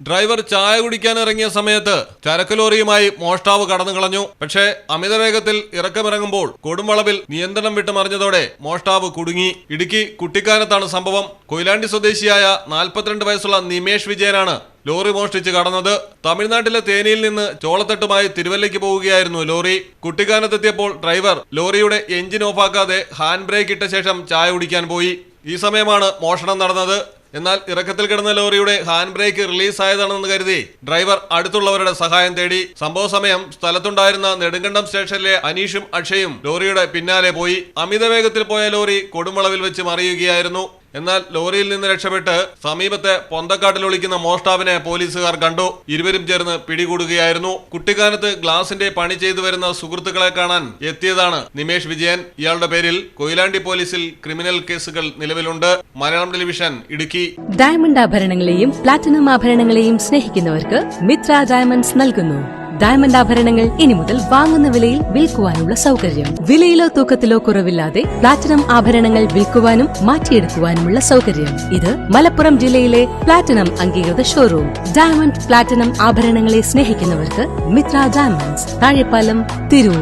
Driver ചായ കുടിക്കാൻ ഇറങ്ങിയ സമയത്ത് ചരക്ക് ലോറിയുമായി മോഷ്ടാവ് കടന്നു കളഞ്ഞു. പക്ഷേ അമിതവേഗത്തിൽ ഇറക്കമിറങ്ങുമ്പോൾ കൊടുംവളവിൽ നിയന്ത്രണം വിട്ട് മറിഞ്ഞതോടെ മോഷ്ടാവ് കുടുങ്ങി. ഇടുക്കി കുട്ടിക്കാനത്താണ് സംഭവം. കൊയിലാണ്ടി സ്വദേശിയായ നാൽപ്പത്തിരണ്ട് വയസ്സുള്ള നിമേഷ് വിജയനാണ് ലോറി മോഷ്ടിച്ച് കടന്നത്. തമിഴ്നാട്ടിലെ തേനിയിൽ നിന്ന് ചോളത്തട്ടുമായി തിരുവല്ലയ്ക്ക് പോവുകയായിരുന്നു ലോറി. കുട്ടിക്കാനത്തെത്തിയപ്പോൾ ഡ്രൈവർ ലോറിയുടെ എഞ്ചിൻ ഓഫാക്കാതെ ഹാൻഡ് ബ്രേക്ക് ഇട്ട ശേഷം ചായ കുടിക്കാൻ പോയി. ഈ സമയമാണ് മോഷണം നടന്നത്. എന്നാൽ ഇറക്കത്തിൽ കിടന്ന ലോറിയുടെ ഹാൻഡ് ബ്രേക്ക് റിലീസായതാണെന്ന് കരുതി ഡ്രൈവർ അടുത്തുള്ളവരുടെ സഹായം തേടി. സംഭവ സമയം സ്ഥലത്തുണ്ടായിരുന്ന നെടുങ്കണ്ടം സ്റ്റേഷനിലെ അനീഷും അക്ഷയും ലോറിയുടെ പിന്നാലെ പോയി. അമിത വേഗത്തിൽ പോയ ലോറി കൊടുമളവിൽ വെച്ച് മറിയുകയായിരുന്നു. എന്നാൽ ലോറിയിൽ നിന്ന് രക്ഷപ്പെട്ട് സമീപത്തെ പൊന്തക്കാട്ടിൽ ഒളിക്കുന്ന മോഷ്ടാവിനെ പോലീസുകാർ കണ്ടു. ഇരുവരും ചേർന്ന് പിടികൂടുകയായിരുന്നു. കുട്ടിക്കാനത്ത് ഗ്ലാസിന്റെ പണി ചെയ്തു വരുന്ന സുഹൃത്തുക്കളെ കാണാൻ എത്തിയതാണ് നിമേഷ് വിജയൻ. ഇയാളുടെ പേരിൽ കൊയിലാണ്ടി പോലീസിൽ ക്രിമിനൽ കേസുകൾ നിലവിലുണ്ട്. മലയാളം ടെലിവിഷൻ ഇടുക്കി. ഡയമണ്ട് ആഭരണങ്ങളെയും പ്ലാറ്റിനം ആഭരണങ്ങളെയും സ്നേഹിക്കുന്നവർക്ക് മിത്ര ഡയമണ്ട്സ് നൽകുന്നു. ഡയമണ്ട് ആഭരണങ്ങൾ ഇനി മുതൽ വാങ്ങുന്ന വിലയിൽ വിൽക്കുവാനുള്ള സൗകര്യം. വിലയിലോ തൂക്കത്തിലോ കുറവില്ലാതെ പ്ലാറ്റിനം ആഭരണങ്ങൾ വിൽക്കുവാനും മാറ്റിയെടുക്കുവാനുമുള്ള സൗകര്യം. ഇത് മലപ്പുറം ജില്ലയിലെ പ്ലാറ്റിനം അംഗീകൃത ഷോറൂം ഡയമണ്ട് പ്ലാറ്റിനം ആഭരണങ്ങളെ സ്നേഹിക്കുന്നവർക്ക് മിത്ര ഡയമണ്ട്സ് താഴെപ്പാലം തിരൂർ.